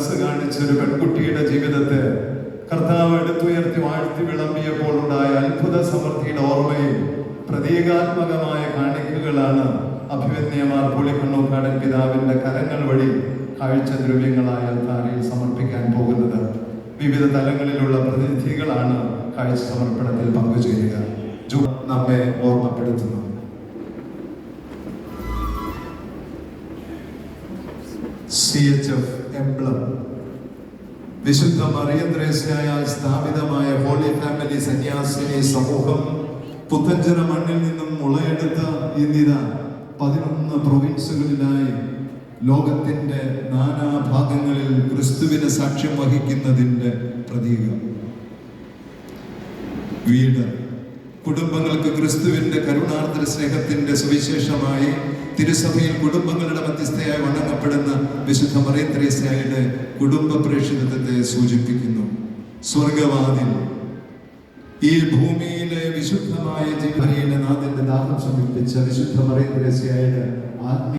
മനസ്സ് കാണിച്ച ഒരു പെൺകുട്ടിയുടെ ജീവിതത്തെ കർത്താവ് എടുത്തുയർത്തി വാഴ്ത്തി വിളമ്പിയപ്പോൾ ഉണ്ടായ അത്ഭുത സമൃദ്ധിയുടെ ഓർമ്മയിൽ പ്രതീകാത്മകമായ കാണിക്കകളാണ് അഭിവന്യമാർ പുളിക്കണ്ണൂക്കാടൻ പിതാവിന്റെ കരങ്ങൾ വഴി കാഴ്ച ദ്രവ്യങ്ങളായ താരയിൽ സമർപ്പിക്കാൻ പോകുന്നത്. വിവിധ തലങ്ങളിലുള്ള പ്രതിനിധികളാണ് കാഴ്ച സമർപ്പണത്തിൽ പങ്കുചേരുക. നമ്മെ ഓർമ്മപ്പെടുത്തുന്നു. സി എച്ച് എംബ്ലം വിശുദ്ധ മറിയന്ത്രേസ്യായാൽ സ്ഥാപിതമായ ഹോളി ഫാമിലി സന്യാസിനി സമൂഹം പുത്തഞ്ചിറ മണ്ണിൽ നിന്നും മുളയെടുത്ത് ഇന്നിത പതിനൊന്ന് പ്രൊവിൻസുകളിലായി ലോകത്തിന്റെ നാനാഭാഗങ്ങളിൽ ക്രിസ്തുവിന് സാക്ഷ്യം വഹിക്കുന്നതിന്റെ പ്രതീകം. വീട്. കുടുംബങ്ങൾക്ക് ക്രിസ്തുവിന്റെ കരുണാർദ്ര സ്നേഹത്തിന്റെ സുവിശേഷമായി തിരുസഭയിൽ കുടുംബങ്ങളുടെ മധ്യസ്ഥയായി വണങ്ങപ്പെടുന്ന വിശുദ്ധ മറിയത്രേസ്യായുടെ കുടുംബ പ്രേക്ഷിതത്വത്തെ സൂചിപ്പിക്കുന്നു. സ്വർഗവാതിൽ. ഈ ഭൂമിയിലെ വിശുദ്ധമായ ജീവനയിലെ നാഥന്റെ ദാഹം സമർപ്പിച്ച വിശുദ്ധ മറിയത്രേസ്യായുടെ ആത്മീയ